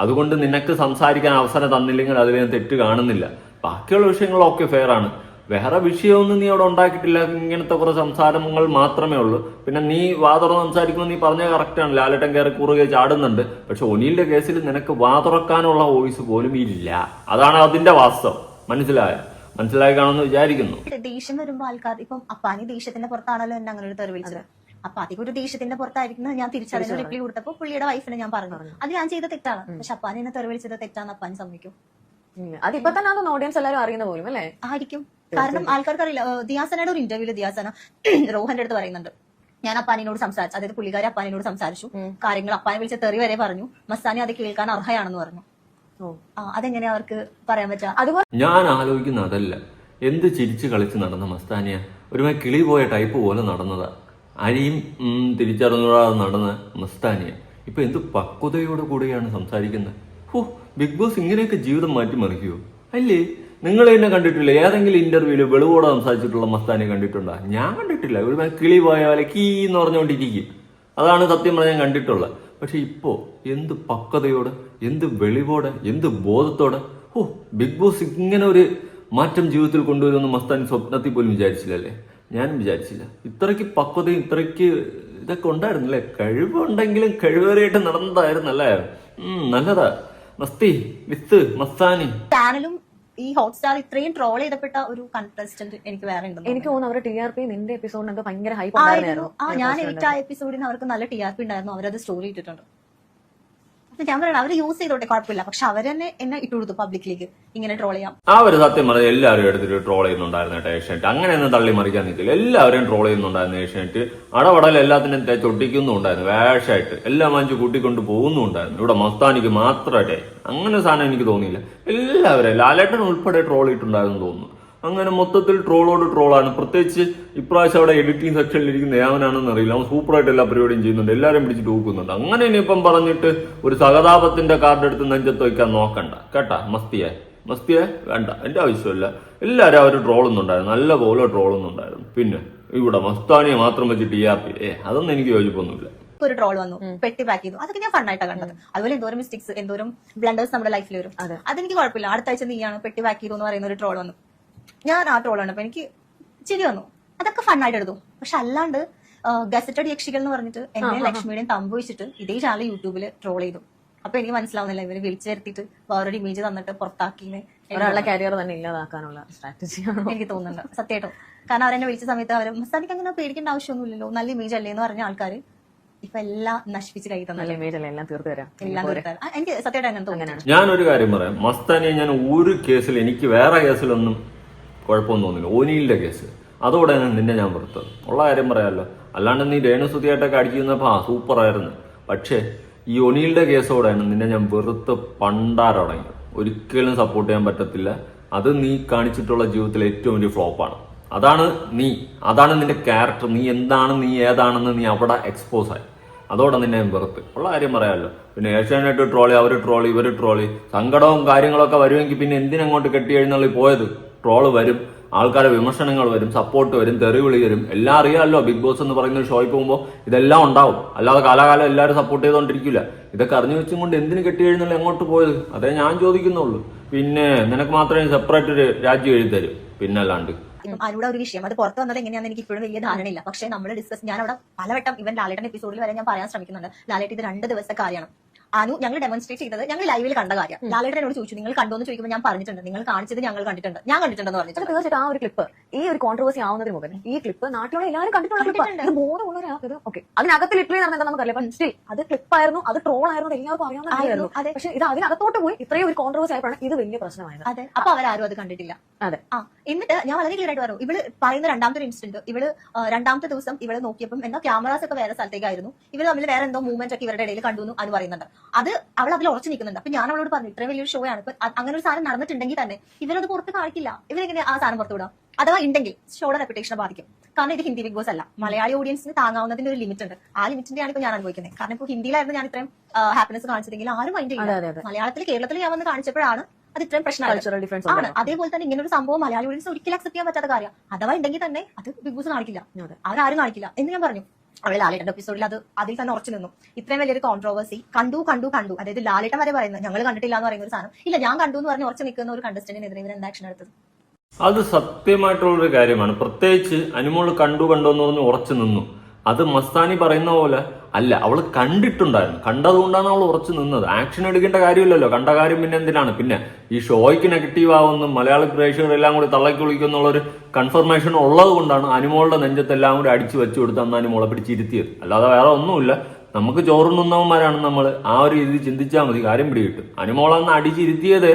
അതുകൊണ്ട് നിനക്ക് സംസാരിക്കാൻ അവസരം തന്നില്ലെങ്കിൽ അതിൽ ഞാൻ തെറ്റ് കാണുന്നില്ല. ബാക്കിയുള്ള വിഷയങ്ങളൊക്കെ ഫെയർ ആണ്. വേറെ വിഷയമൊന്നും നീ അവിടെ ഉണ്ടാക്കിയിട്ടില്ല. ഇങ്ങനത്തെ കുറെ സംസാരങ്ങൾ മാത്രമേ ഉള്ളൂ. പിന്നെ നീ വാതുറന്ന് സംസാരിക്കുമ്പോൾ നീ പറഞ്ഞ കറക്റ്റാണ് ലാലട്ടൻ കയറി കുറുകെ ചാടുന്നുണ്ട്. പക്ഷെ ഒനിലിന്റെ കേസിൽ നിനക്ക് വാതുറക്കാനുള്ള വോയിസ് പോലും ഇല്ല. അതാണ് അതിന്റെ വാസ്തവം. മനസ്സിലായോ? മനസ്സിലായി കാണുമെന്ന് വിചാരിക്കുന്നു. ദേഷ്യം വരുമ്പോൾ ആൾക്കാർ ഇപ്പം അപ്പാനി ദേഷ്യത്തിന്റെ പുറത്താണല്ലോ എന്നെ അങ്ങനെ ഒരു തെറി വിളിച്ചത്. അപ്പൊ അധികം ഒരു ദേഷ്യത്തിന്റെ പുറത്തായിരിക്കുന്നത് ഞാൻ തിരിച്ചറിഞ്ഞ റിപ്ലൈ കൊടുത്തപ്പോ പുള്ളിയുടെ വൈഫിനെ ഞാൻ പറഞ്ഞു. അത് ഞാൻ ചെയ്ത തെറ്റാണ്. പക്ഷെ അപ്പാനി എന്നെ തെറി വിളിച്ചത് തെറ്റാന്ന് അപ്പാൻ സമ്മതിക്കും. അതിപ്പോ തന്നെ അതൊന്ന് ഓഡിയൻസ് എല്ലാരും അറിയുന്ന പോലും അല്ലേ? ആയിരിക്കും. കാരണം ആൾക്കാർക്ക് അറിയില്ല ദിയാസനയുടെ ഒരു ഇന്റർവ്യൂൽ ദിയാസന റോഹന്റെ അടുത്ത് പറയുന്നുണ്ട്. ഞാൻ അപ്പാനിനോട് സംസാരിച്ചു. അതായത് പുള്ളിക്കാരി അപ്പാനിനോട് സംസാരിച്ചു. കാര്യങ്ങൾ അപ്പാനെ വിളിച്ച തെറി വരെ പറഞ്ഞു. മസ്താനി അത് കേൾക്കാൻ അർഹയാണെന്ന് പറഞ്ഞു. അതെങ്ങനെ അവർക്ക് പറയാൻ പറ്റാ? അതുപോലെ ഞാൻ ആലോചിക്കുന്ന അതല്ല. എന്ത് ചിരിച്ച് കളിച്ച് നടന്ന മസ്താനിയ? ഒരുമായി കിളി പോയ ടൈപ്പ് പോലെ നടന്നതാ. അരിയും തിരിച്ചറിഞ്ഞാതെ തിരിച്ചറിഞ്ഞൂടാതെ നടന്ന മസ്താനിയ. ഇപ്പൊ എന്ത് പക്വതയോട് കൂടിയാണ് സംസാരിക്കുന്നത്? ബിഗ് ബോസ് ഇങ്ങനെയൊക്കെ ജീവിതം മാറ്റിമറിക്കുമോ അല്ലേ? നിങ്ങൾ എന്നെ കണ്ടിട്ടില്ല? ഏതെങ്കിലും ഇന്റർവ്യൂവിൽ വെളിവോടെ സംസാരിച്ചിട്ടുള്ള മസ്താനെ കണ്ടിട്ടുണ്ടോ? ഞാൻ കണ്ടിട്ടില്ല. ഒരു കിളി പോയ പോലെ കീ എന്ന് പറഞ്ഞുകൊണ്ടിരിക്കും അതാണ് സത്യം പറഞ്ഞാൽ കണ്ടിട്ടുള്ളത്. പക്ഷെ ഇപ്പോ എന്ത് പക്വതയോടെ എന്ത് വെളിവോടെ എന്ത് ബോധത്തോടെ? ഓ ബിഗ് ബോസ് ഇങ്ങനെ ഒരു മാറ്റം ജീവിതത്തിൽ കൊണ്ടുവരുമെന്ന് മസ്താൻ സ്വപ്നത്തിൽ പോലും വിചാരിച്ചില്ലല്ലേ ഞാനും വിചാരിച്ചില്ല. ഇത്രയ്ക്ക് പക്വതയും ഇത്രയ്ക്ക് ഇതൊക്കെ ഉണ്ടായിരുന്നല്ലേ കഴിവുണ്ടെങ്കിലും കഴിവേറിയായിട്ട് നടന്നതായിരുന്നല്ലേ നല്ലതാ. മസ്തി വിത്ത് മസ്താനി. ചാനലും ഈ ഹോട്ട്സ്റ്റാർ ഇത്രയും ട്രോൾ ചെയ്തപ്പെട്ട ഒരു കണ്ടസ്റ്റന്റ് എനിക്ക് വേറെ ഉണ്ടെന്ന് എനിക്ക് തോന്നുന്നു. അവരുടെ ടി ആർ പി നിന്റെ എപ്പിസോഡിനൊക്കെ ഭയങ്കര ഹൈപ്പ് ആയിരുന്നു. ആ ഞാൻ എഡിറ്റ് ആ എപ്പിസോഡിന് അവർക്ക് നല്ല ടി ആർ പി ഉണ്ടായിരുന്നു. അവരത് സ്റ്റോറി ഇട്ടിട്ടുണ്ട്. ഞാൻ പറയണം അവർ യൂസ് ചെയ്തോട്ടെ കുഴപ്പമില്ല. പക്ഷെ അവരെന്നെ എന്നെ ഇട്ടു കൊടുത്തു പബ്ലിക്കിലേക്ക് ഇങ്ങനെ ട്രോൾ ചെയ്യാം. ആ ഒരു സത്യം പറഞ്ഞാൽ എല്ലാവരും എടുത്തിട്ട് ട്രോൾ ചെയ്യുന്നുണ്ടായിരുന്നു കേട്ടോ അങ്ങനെ അങ്ങനെയൊന്നും തള്ളി മറിക്കാൻ നിൽക്കില്ല. എല്ലാവരും ട്രോൾ ചെയ്യുന്നുണ്ടായിരുന്നു ഏഷ്യാനെറ്റ്. അടവടൽ എല്ലാത്തിനും ചൊട്ടിക്കുന്നുണ്ടായിരുന്നു വേഷമായിട്ട് എല്ലാം വാങ്ങിച്ച് കൂട്ടിക്കൊണ്ട് പോകുന്നുണ്ടായിരുന്നു ഇവിടെ മസ്താനിക്ക് മാത്രമായിട്ടേ. അങ്ങനെ സാധനം എനിക്ക് തോന്നിയില്ല. എല്ലാവരും ലാലേട്ടൻ ഉൾപ്പെടെ ട്രോൾ ചെയ്തിട്ടുണ്ടായിരുന്നു തോന്നുന്നു. അങ്ങനെ മൊത്തത്തിൽ ട്രോളോട് ട്രോളാണ്. പ്രത്യേകിച്ച് ഇപ്രാവശ്യം അവിടെ എഡിറ്റിംഗ് സെക്ഷനിൽ ഇരിക്കുന്ന ഏവനാണെന്ന് അറിയില്ല. അവൻ സൂപ്പറായിട്ട് എല്ലാ പരിപാടിയും ചെയ്യുന്നുണ്ട്. എല്ലാവരും പിടിച്ചിട്ട് ഊക്കുന്നുണ്ട്. അങ്ങനെ ഇനിയിപ്പം പറഞ്ഞിട്ട് ഒരു സഹതാപത്തിന്റെ കാർഡ് എടുത്ത് നെഞ്ചത്ത് വയ്ക്കാൻ നോക്കണ്ട. കേട്ടാ? മസ്തിയെ മസ്തിയെ വേണ്ട. എന്റെ ആവശ്യമില്ല. എല്ലാവരും അവർ ട്രോളുന്നുണ്ടായിരുന്നു. നല്ല പോലെ ട്രോളുന്നുണ്ടായിരുന്നു. പിന്നെ ഇവിടെ മസ്താനിയെ മാത്രം വെച്ചിട്ട് ടി ആർ പി ഏ അതൊന്നും എനിക്ക് യോജിപ്പൊന്നുമില്ല. ഒരു ട്രോൾ വന്നു. പെട്ടി പാക്ക് ചെയ്തു. അതൊക്കെ ഞാൻ ഫണ്ണായിട്ടാണ് കണ്ടത്. അതുപോലെ എന്തോരം മിസ്റ്റേക്സ് എന്തോരം ബ്ലണ്ടേഴ്സ് നമ്മുടെ ലൈഫിൽ വരും. അതെ. അതെനിക്ക് കുഴപ്പമില്ല. അടുത്ത ആഴ്ച നീയാണ് പെട്ടി പാക്ക് ചെയ്തു എന്ന് പറയുന്ന ഒരു ട്രോൾ വന്നു. ഞാൻ ആ ട്രോളാണ് അപ്പൊ എനിക്ക് ചിരി വന്നു. അതൊക്കെ ഫണ്ണായിട്ട് എടുത്തു. പക്ഷെ അല്ലാണ്ട് ഗസറ്റഡ് യക്ഷികൾ എന്ന് പറഞ്ഞിട്ട് എന്നെ ലക്ഷ്മിയുടെയും തമ്പ് വെച്ചിട്ട് ഇതേ ചാനൽ യൂട്യൂബിൽ ട്രോൾ ചെയ്തു. അപ്പൊ എനിക്ക് മനസ്സിലാവുന്നില്ല ഇവർ വിളിച്ചു വരുത്തിയിട്ട് വേറൊരു ഇമേജ് തന്നിട്ട് പുറത്താക്കിയെന്ന് ഒരാളുടെ കരിയർ തന്നെ ഇല്ലാതാക്കാനുള്ള സ്ട്രാറ്റജിയാണ് എനിക്ക് തോന്നുന്നുണ്ട്. സത്യമായിട്ടും. കാരണം അവരെന്നെ വിളിച്ച സമയത്ത് അവർ മസ്താനിക്ക് അങ്ങനെ പേടിക്കേണ്ട ആവശ്യമൊന്നുമില്ലല്ലോ. നല്ല ഇമേജ് അല്ലേ? എന്ന് പറഞ്ഞ ആൾക്കാർ ഇപ്പൊ എല്ലാം നശിപ്പിച്ച് കൈ തന്നെ നല്ല ഇമേജ് അല്ലേ? എല്ലാം തീർത്തു തരാം. എല്ലാം തീർത്താൽ എനിക്ക് സത്യമായിട്ട് അങ്ങനെ തോന്നുന്നു. ഞാൻ ഒരു കാര്യം പറയാം. മസ്താനിയെ ഞാൻ ഒരു കേസിൽ എനിക്ക് വേറെ കേസിലൊന്നും കുഴപ്പമൊന്നും തോന്നില്ല. ഓനിയിലെ കേസ്. അതോടെ നിന്നെ ഞാൻ വെറുത്തത്. ഉള്ള കാര്യം പറയാമല്ലോ അല്ലാണ്ട് നീ രേണുസുതിയായിട്ടൊക്കെ അടിക്കുന്നപ്പോ ആ സൂപ്പർ ആയിരുന്നു. പക്ഷേ ഈ ഒനിയിലെ കേസോടെയാണ് നിന്നെ ഞാൻ വെറുത്ത് പണ്ടാരടങ്ങി. ഒരിക്കലും സപ്പോർട്ട് ചെയ്യാൻ പറ്റത്തില്ല. അത് നീ കാണിച്ചിട്ടുള്ള ജീവിതത്തിലെ ഏറ്റവും വലിയ ഫ്ലോപ്പാണ് അതാണ് നീ. അതാണ് നിന്റെ ക്യാരക്ടർ നീ എന്താണ് നീ ഏതാണെന്ന് നീ അവിടെ എക്സ്പോസ് ആയി. അതോടെ നിന്നെ വെറുത്ത്. ഉള്ള കാര്യം പറയാമല്ലോ പിന്നെ ഏഷ്യാനെറ്റ് ട്രോളി അവർ ട്രോളി ഇവർ ട്രോളി. സങ്കടവും കാര്യങ്ങളൊക്കെ വരുമെങ്കിൽ പിന്നെ എന്തിനങ്ങോട്ട് കെട്ടി എഴുന്നള്ളി പോയത്? ട്രോൾ വരും ആൾക്കാരുടെ വിമർശനങ്ങൾ വരും സപ്പോർട്ട് വരും തെറിവിളി വരും. എല്ലാം അറിയാമല്ലോ ബിഗ് ബോസ് എന്ന് പറയുന്ന ഒരു ഷോയിൽ പോകുമ്പോൾ ഇതെല്ലാം ഉണ്ടാവും. അല്ലാതെ കാലാകാലം എല്ലാവരും സപ്പോർട്ട് ചെയ്തുകൊണ്ടിരിക്കില്ല ഇതൊക്കെ അറിഞ്ഞു വെച്ചും കൊണ്ട് എന്തിനു കെട്ടി എഴുന്നള്ളി എങ്ങോട്ട് പോയത്? അതേ ഞാൻ ചോദിക്കുന്നുള്ളൂ. പിന്നെ നിനക്ക് മാത്രമേ സെപ്പറേറ്റ് ഒരു രാജ്യം എഴുതി തരും. പിന്നല്ലാണ്ട് അതിലൂടെ ഒരു വിഷയം. അത് പുറത്ത് വന്നത് എങ്ങനെയാണെന്ന് എനിക്ക് ഇപ്പോഴും വലിയ ധാരണയില്ല. പക്ഷേ നമ്മൾ ഡിസ്കസ് ഞാൻ അവിടെ പലവട്ടം ഇവൻ ലാലേട്ടൻ എപ്പിസോഡിൽ വരെ ഞാൻ പറയാൻ ശ്രമിക്കുന്നുണ്ട്. ലാലേട്ട് ഇത് രണ്ട് ദിവസത്തെ കാര്യമാണ്. അനു ഞങ്ങൾ ഡെമോൺസ്ട്രേറ്റ് ചെയ്തത് ഞങ്ങൾ ലൈവിൽ കണ്ട കാര്യം. ലാലേട്ടൻ എന്നോട് ചോദിച്ചു നിങ്ങൾ കണ്ടോ? എന്ന് ചോദിക്കുമ്പോൾ ഞാൻ പറഞ്ഞിട്ടുണ്ട് നിങ്ങൾ കാണിച്ചത് ഞങ്ങൾ കണ്ടിട്ടുണ്ട് ഞാൻ കണ്ടിട്ടുണ്ടെന്ന് പറഞ്ഞു. തീർച്ചയായിട്ടും ആ ഒരു ക്ലിപ്പ് ഈ ഒരു കോൺട്രവേഴ്സി ആവുന്നതിന് മുമ്പ് ഈ ക്ലിപ്പ് നാട്ടിലുള്ള എല്ലാവരും കണ്ടിട്ടുള്ള ക്ലിപ്പ് ഓക്കെ അതിനകത്ത് ലിറ്ററലി നടന്നത് നമുക്കറിയാം പക്ഷേ സ്റ്റിൽ അത് ക്ലിപ്പായിരുന്നു അത് ട്രോൾ ആയിരുന്നു എല്ലാവർക്കും അറിയാവുന്നതായിരുന്നു അതെ. പക്ഷേ ഇത് അതിനകത്തോട്ട് പോയി ഇത്രയും ഒരു കോൺട്രവേഴ്സി ആയപ്പോഴാണ് ഇത് വലിയ പ്രശ്നമായത്. അതെ. അപ്പൊ അവരാരും അത് കണ്ടിട്ടില്ല. അതെ. ആ എന്നിട്ട് ഞാൻ വളരെ ക്ലിയർ ആയിട്ട് പറഞ്ഞു ഇവൾ പറയുന്ന രണ്ടാമത്തെ ഒരു ഇൻസിഡന്റ് ഇവൾ രണ്ടാമത്തെ ദിവസം ഇവൾ നോക്കിയപ്പം എന്താ ക്യാമറാസ് ഒക്കെ വേറെ സ്ഥലത്തേക്കായിരുന്നു. ഇവർ തമ്മിൽ വേറെ എന്തോ മൂവ്മെന്റ് ഒക്കെ ഇവരുടെ ഇടയിൽ കണ്ടു എന്ന് അത് പറയുന്നുണ്ട്. അത് അവൾ അതിൽ ഉറച്ചു നിൽക്കുന്നുണ്ട്. അപ്പൊ ഞാൻ അവളോട് പറഞ്ഞു ഇത്രയും വലിയൊരു ഷോ ആണ്. ഇപ്പൊ അങ്ങനെ ഒരു സാധനം നടന്നിട്ടുണ്ടെങ്കിൽ തന്നെ ഇവരത് പുറത്ത് കാണിക്കില്ല. ഇവരെങ്ങനെ ആ സാധനം പുറത്തു വിടാം? അഥവാ ഉണ്ടെങ്കിൽ ഷോയുടെ റെപ്യൂട്ടേഷനെ ബാധിക്കും. കാരണം ഇത് ഹിന്ദി ബിഗ് ബോസ് അല്ല. മലയാളി ഓഡിയൻസിന് താങ്ങാവുന്നതിന്റെ ഒരു ലിമിറ്റ് ഉണ്ട്. ആ ലിമിറ്റിന്റെയാണ് ഇപ്പൊ ഞാൻ അനുഭവിക്കുന്നത്. കാരണം ഇപ്പൊ ഹിന്ദിയിലായിരുന്നു ഞാൻ ഇത്രയും ഹാപ്പിനെസ് കാണിച്ചതെങ്കിൽ ആരും മൈൻഡ് ചെയ്യില്ല. മലയാളത്തിൽ കേരളത്തിൽ ഞാൻ വന്ന് കാണിച്ചപ്പോഴാണ് അത് ഇത്രയും പ്രശ്നമാണ് ഡിഫറൻസ് ആണ്. അതേപോലെ തന്നെ ഇങ്ങനെ ഒരു സംഭവം മലയാളി ഓഡിയൻസ് ഒരിക്കലും അക്സെപ്റ്റ് ചെയ്യാൻ പറ്റാത്ത കാര്യം അഥവാ ഉണ്ടെങ്കിൽ തന്നെ അത് ബിഗ് ബോസ് കാണിക്കില്ല. അവരാരും കാണിക്കില്ല എന്ന് ഞാൻ പറഞ്ഞു. അവളെ ലാലേട്ടന്റെ എപ്പിസോഡിൽ അത് അതിൽ തന്നെ ഉറച്ചു നിന്നു. ഇത്രയും വലിയൊരു കോൺട്രോവേഴ്സി കണ്ടു കണ്ടു കണ്ടു. അതായത് ലാലേട്ടൻ വരെ പറയുന്നത് ഞങ്ങൾ കണ്ടിട്ടില്ല എന്ന് പറയുന്ന ഒരു സാധനം. ഇല്ല ഞാൻ കണ്ടു എന്ന് പറഞ്ഞ് ഉറച്ചു നിൽക്കുന്ന ഒരു കണ്ടസ്റ്റന്റിനെതിരെ ഇവർ എന്താ ആക്ഷൻ എടുത്തത്? അത് സത്യമായിട്ടുള്ള ഒരു കാര്യമാണ്. പ്രത്യേകിച്ച് അനുമോൾ കണ്ടു കണ്ടു എന്ന് പറഞ്ഞ് ഉറച്ചു നിന്നു. അത് മസ്താനി പറയുന്ന പോലെ അല്ല അവൾ കണ്ടിട്ടുണ്ടായിരുന്നു. കണ്ടതുകൊണ്ടാണ് അവൾ ഉറച്ചു നിന്നത്. ആക്ഷൻ എടുക്കേണ്ട കാര്യമില്ലല്ലോ. കണ്ട കാര്യം പിന്നെ എന്തിനാണ്? പിന്നെ ഈ ഷോയ്ക്ക് നെഗറ്റീവ് ആവുന്ന മലയാള പ്രേക്ഷകരെല്ലാം കൂടി തള്ളക്കുളിക്കുന്നുള്ളൊരു കൺഫർമേഷൻ ഉള്ളത് കൊണ്ടാണ് അനുമോളുടെ നെഞ്ചത്തെല്ലാം കൂടി അടിച്ചു വെച്ചു കൊടുത്ത് അന്ന് അനുമോളെ പിടിച്ചിരുത്തിയത്. അല്ലാതെ വേറെ ഒന്നുമില്ല. നമുക്ക് ചോറുണ്ണുന്നവന്മാരാണ് നമ്മൾ ആ ഒരു രീതിയിൽ ചിന്തിച്ചാൽ മതി. കാര്യം പിടികിട്ടും. അനുമോളന്ന് അടിച്ചിരുത്തിയത്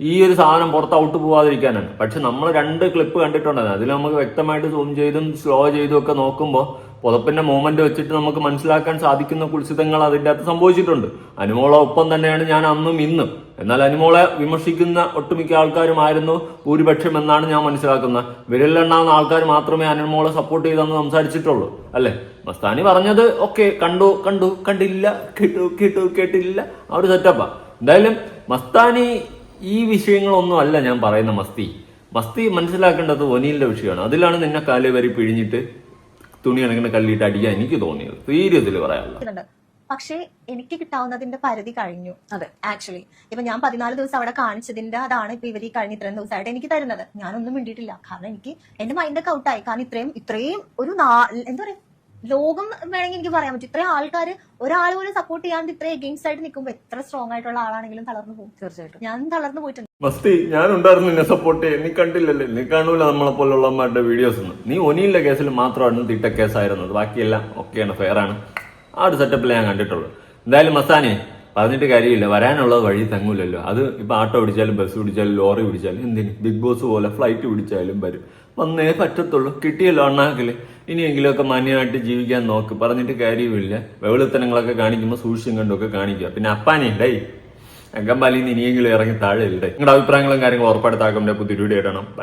ഈ ഒരു സാധനം പുറത്ത് ഔട്ട് പോവാതിരിക്കാനാണ്. പക്ഷെ നമ്മൾ രണ്ട് ക്ലിപ്പ് കണ്ടിട്ടുണ്ടായിരുന്നു. അതിൽ നമുക്ക് വ്യക്തമായിട്ട് സൂം ചെയ്തും സ്ലോ ചെയ്തും ഒക്കെ നോക്കുമ്പോൾ പുതപ്പിന്റെ മൂവ്മെന്റ് വെച്ചിട്ട് നമുക്ക് മനസ്സിലാക്കാൻ സാധിക്കുന്ന കുൽസിതങ്ങൾ അതിന്റെ അകത്ത് സംഭവിച്ചിട്ടുണ്ട്. അനുമോളെ ഒപ്പം തന്നെയാണ് ഞാൻ അന്നും ഇന്നും. എന്നാൽ അനുമോളെ വിമർശിക്കുന്ന ഒട്ടുമിക്ക ആൾക്കാരുമായിരുന്നു ഭൂരിപക്ഷം എന്നാണ് ഞാൻ മനസ്സിലാക്കുന്നത്. വിരലിലെണ്ണാവുന്ന ആൾക്കാർ മാത്രമേ അനുമോളെ സപ്പോർട്ട് ചെയ്തെന്ന് സംസാരിച്ചിട്ടുള്ളൂ. അല്ലേ? മസ്താനി പറഞ്ഞത് ഓക്കെ കണ്ടു കണ്ടു കണ്ടില്ല കേട്ടു കേട്ടു കേട്ടില്ല. ആ ഒരു സെറ്റപ്പാ എന്തായാലും മസ്താനി ഈ വിഷയങ്ങളൊന്നും അല്ല ഞാൻ പറയുന്ന മസ്തി. മസ്തി മനസ്സിലാക്കേണ്ടത് ഒനിയിലെ വിഷയമാണ്. അതിലാണ് നിന്നെ കാലുവരി പിഴിഞ്ഞിട്ട് തുണി കണക്കിന് കല്ലിട്ട് അടിക്കാൻ എനിക്ക് തോന്നിയത്. സീരിയസിൽ പറയാനുള്ള പക്ഷേ എനിക്ക് കിട്ടാവുന്നതിന്റെ പരിധി കഴിഞ്ഞു. അതെ. ആക്ച്വലി ഇപ്പൊ ഞാൻ പതിനാല് ദിവസം അവിടെ കാണിച്ചതിന്റെ അതാണ് ഇപ്പൊ ഇവർ ഈ കഴിഞ്ഞ ഇത്രയും ദിവസമായിട്ട് എനിക്ക് തരുന്നത്. ഞാനൊന്നും മിണ്ടിയിട്ടില്ല. കാരണം എനിക്ക് എന്റെ മൈൻഡൊക്കെ ഔട്ടായി കാരണം ഇത്രയും ഇത്രയും ഒരു നാ- എന്താ പറയാ ലോകം വേണമെങ്കിൽ എനിക്ക് പറയാൻ പറ്റും. ഇത്രയും ആൾക്കാർ ഒരാൾ പോലും സപ്പോർട്ട് ചെയ്യാണ്ട് ഇത്രയും എഗെയിൻസ്റ്റ് ആയിട്ട് നിൽക്കുമ്പോൾ എത്ര സ്ട്രോങ് ആയിട്ടുള്ള ആളാണെങ്കിലും തളർന്നു പോകും. തീർച്ചയായിട്ടും. ഞാൻ തളർന്നു പോയിട്ടുണ്ട്. മസ്തി ഞാൻ ഉണ്ടായിരുന്നു നിന്നെ സപ്പോർട്ട് ചെയ്യാൻ. നീ കണ്ടില്ലല്ലേ? നീ കാണൂല നമ്മളെ പോലുള്ളവന്മാരുടെ വീഡിയോസ് ഒന്നും. നീ ഒനിയിലെ കേസിൽ മാത്രമാണ് തിട്ട കേസായിരുന്നത് ബാക്കിയെല്ലാം ഒക്കെയാണ് ഫെയർ ആണ്. ആ ഒരു സെറ്റപ്പിൽ ഞാൻ കണ്ടിട്ടുള്ളൂ. എന്തായാലും മസ്താനെ പറഞ്ഞിട്ട് കാര്യമില്ല. വരാനുള്ളത് വഴി തങ്ങൂലല്ലോ. അത് ഇപ്പൊ ആട്ടോ പിടിച്ചാലും ബസ് പിടിച്ചാലും ലോറി പിടിച്ചാലും എന്തിന്? ബിഗ് ബോസ് പോലെ ഫ്ലൈറ്റ് പിടിച്ചാലും വരും. വന്നേ പറ്റത്തുള്ളൂ. കിട്ടിയല്ലോ അണ്ണാക്കിൽ. ഇനിയെങ്കിലുമൊക്കെ മാന്യമായിട്ട് ജീവിക്കാൻ നോക്ക്. പറഞ്ഞിട്ട് കാര്യമില്ല വെവളിത്തനങ്ങളൊക്കെ കാണിക്കുമ്പോൾ സൂക്ഷിച്ചും കണ്ടൊക്കെ കാണിക്കുക. പിന്നെ അപ്പാനെ ഡൈ അങ്കമ്പാലിന്ന് ഇനിയെങ്കിലും ഇറങ്ങി താഴെ ഇല്ലേ? നിങ്ങളുടെ അഭിപ്രായങ്ങളും കാര്യങ്ങളും ഉറപ്പെടുത്താക്കുമ്പോൾ പുതിയ ഇടണം ബൈ